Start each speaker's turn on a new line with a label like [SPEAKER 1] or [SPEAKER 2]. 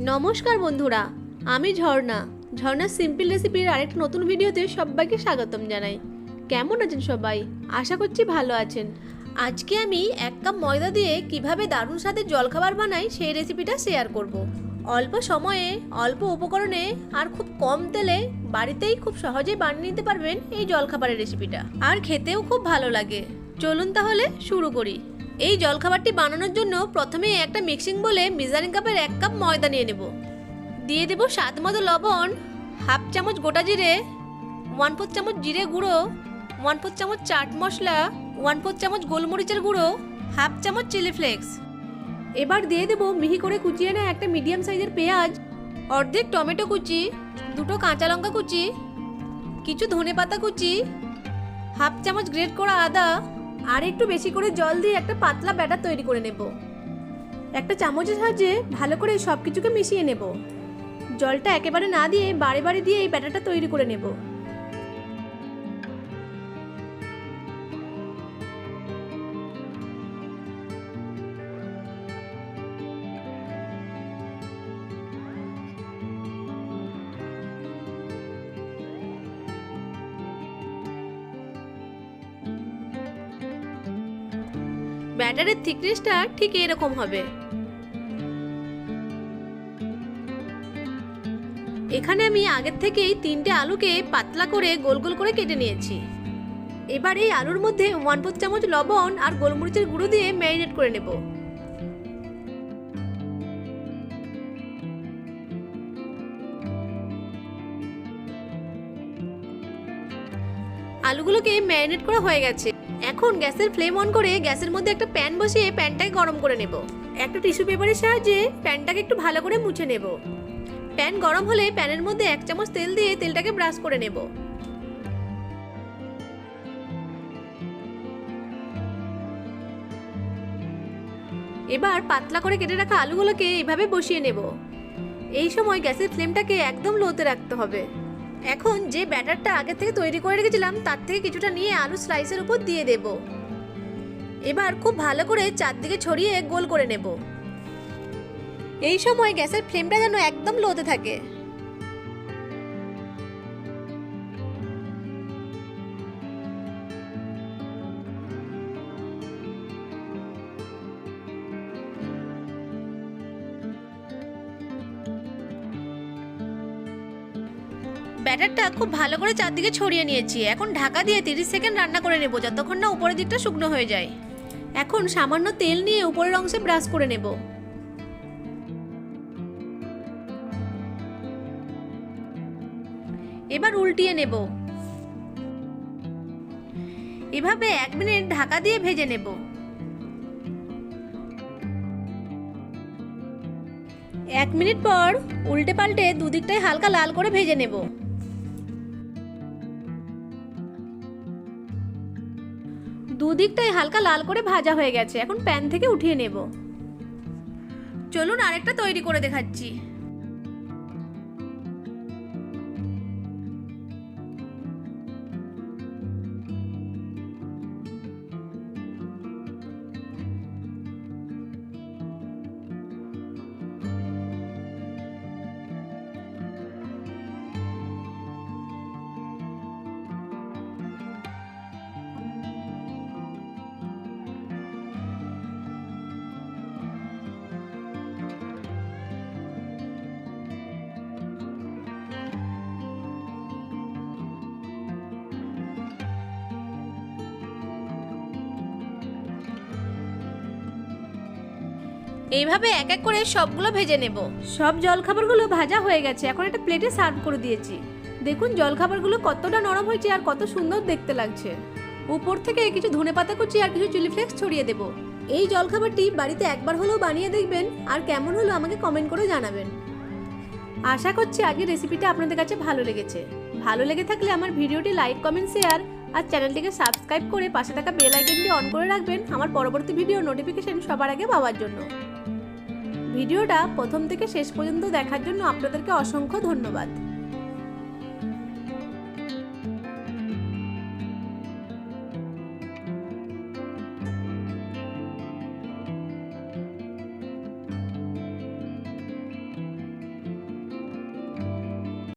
[SPEAKER 1] নমস্কার বন্ধুরা, আমি ঝর্ণা। ঝর্ণার সিম্পল রেসিপির আরেকটা নতুন ভিডিওতে সবাইকে স্বাগতম জানাই। কেমন আছেন সবাই? আশা করছি ভালো আছেন। আজকে আমি এক কাপ ময়দা দিয়ে কীভাবে দারুণ স্বাদের জলখাবার বানাই সেই রেসিপিটা শেয়ার করব। অল্প সময়ে, অল্প উপকরণে আর খুব কম তেলে বাড়িতেই খুব সহজেই বানিয়ে নিতে পারবেন এই জলখাবারের রেসিপিটা আর খেতেও খুব ভালো লাগে। চলুন তাহলে শুরু করি। এই জলখাবারটি বানানোর জন্য প্রথমে একটা মিক্সিং বলে মেজারিং কাপের এক কাপ ময়দা নিয়ে নেব। দিয়ে দেবো স্বাদ মতো লবণ, হাফ চামচ গোটা জিরে ওয়ান ফোর চামচ জিরে গুঁড়ো ওয়ান ফোর চামচ চাট মশলা ওয়ান ফোর চামচ গোলমরিচের গুঁড়ো, হাফ চামচ চিলি ফ্লেক্স। এবার দিয়ে দেবো মিহি করে কুচিয়ে নেয় একটা মিডিয়াম সাইজের পেঁয়াজ, অর্ধেক টমেটো কুচি, দুটো কাঁচা লঙ্কা কুচি, কিছু ধনে পাতা কুচি, হাফ চামচ গ্রেট করা আদা আর একটু বেশি করে জল দিয়ে একটা পাতলা ব্যাটার তৈরি করে নেব। একটা চামচের সাহায্যে ভালো করে সব কিছুকে মিশিয়ে নেব। জলটা একেবারে না দিয়ে বারে বারে দিয়ে এই ব্যাটারটা তৈরি করে নেব। ব্যাটারের থিকনেসটা ঠিক এরকম হবে। এখানে আমি আগের থেকেই তিনটে আলুকে পাতলা করে গোল গোল করে কেটে নিয়েছি। এবার এই আলুর মধ্যে ওয়ান ফোর চামচ লবণ আর গোলমরিচের গুঁড়ো দিয়ে ম্যারিনেট করে নেব। আলুগুলোকে ম্যারিনেট করা হয়ে গেছে। এখন গ্যাসের ফ্লেম অন করে গ্যাসের মধ্যে একটা প্যান বসিয়ে প্যানটাকে গরম করে নেব। একটা টিস্যু পেপারের সাহায্যে প্যানটাকে একটু ভালো করে মুছে নেব। প্যান গরম হলে প্যানের মধ্যে এক চামচ তেল দিয়ে তেলটাকে ব্রাশ করে নেব। এবার পাতলা করে কেটে রাখা আলুগুলোকে এইভাবে বসিয়ে নেব। এই সময় গ্যাসের ফ্লেমটাকে একদম লোতে রাখতে হবে। এখন যে ব্যাটারটা আগে থেকে তৈরি করে রেখেছিলাম, তার থেকে কিছুটা নিয়ে আলু স্লাইসের উপর দিয়ে দেব। এবার খুব ভালো করে চারদিকে ছড়িয়ে গোল করে নেব। এই সময় গ্যাসের ফ্লেমটা যেন একদম লোতে থাকে। ব্যাটারটা খুব ভালো করে চারদিকে ছড়িয়ে নিয়েছি। এখন ঢাকা দিয়ে তিরিশ সেকেন্ড রান্না করে নেব, যতক্ষণ না উপরের দিকটা শুকনো হয়ে যায়। এখন সামান্য তেল নিয়ে উপরের অংশে ব্রাশ করে নেব। এবার উল্টিয়ে নেব। এভাবে এক মিনিট ঢাকা দিয়ে ভেজে নেব। এক মিনিট পর উল্টে পাল্টে দুদিকটাই হালকা লাল করে ভেজে নেব। দুদিকটাই হালকা লাল করে ভাজা হয়ে গেছে। এখন প্যান থেকে উঠিয়ে নেব। চলুন আরেকটা তৈরি করে দেখাচ্ছি। এইভাবে এক এক করে সবগুলো ভেজে নেব। সব জলখাবারগুলো ভাজা হয়ে গেছে। এখন একটা প্লেটে সার্ভ করে দিয়েছি। দেখুন জলখাবারগুলো কতটা নরম হয়েছে আর কত সুন্দর দেখতে লাগছে। উপর থেকে কিছু ধনে পাতা কুচি আর কিছু চিলি ফ্লেক্স ছড়িয়ে দেব। এই জলখাবারটি বাড়িতে একবার হলেও বানিয়ে দেখবেন আর কেমন হলো আমাকে কমেন্ট করে জানাবেন। আশা করছি আজকের রেসিপিটা আপনাদের কাছে ভালো লেগেছে। ভালো লেগে থাকলে আমার ভিডিওটি লাইক, কমেন্ট, শেয়ার আর চ্যানেলটিকে সাবস্ক্রাইব করে পাশে থাকা বেল আইকনটি অন করে রাখবেন আমার পরবর্তী ভিডিও নোটিফিকেশন সবার আগে পাওয়ার জন্য। ভিডিওটা প্রথম থেকে শেষ পর্যন্ত দেখার জন্য আপনাদেরকে অসংখ্য ধন্যবাদ।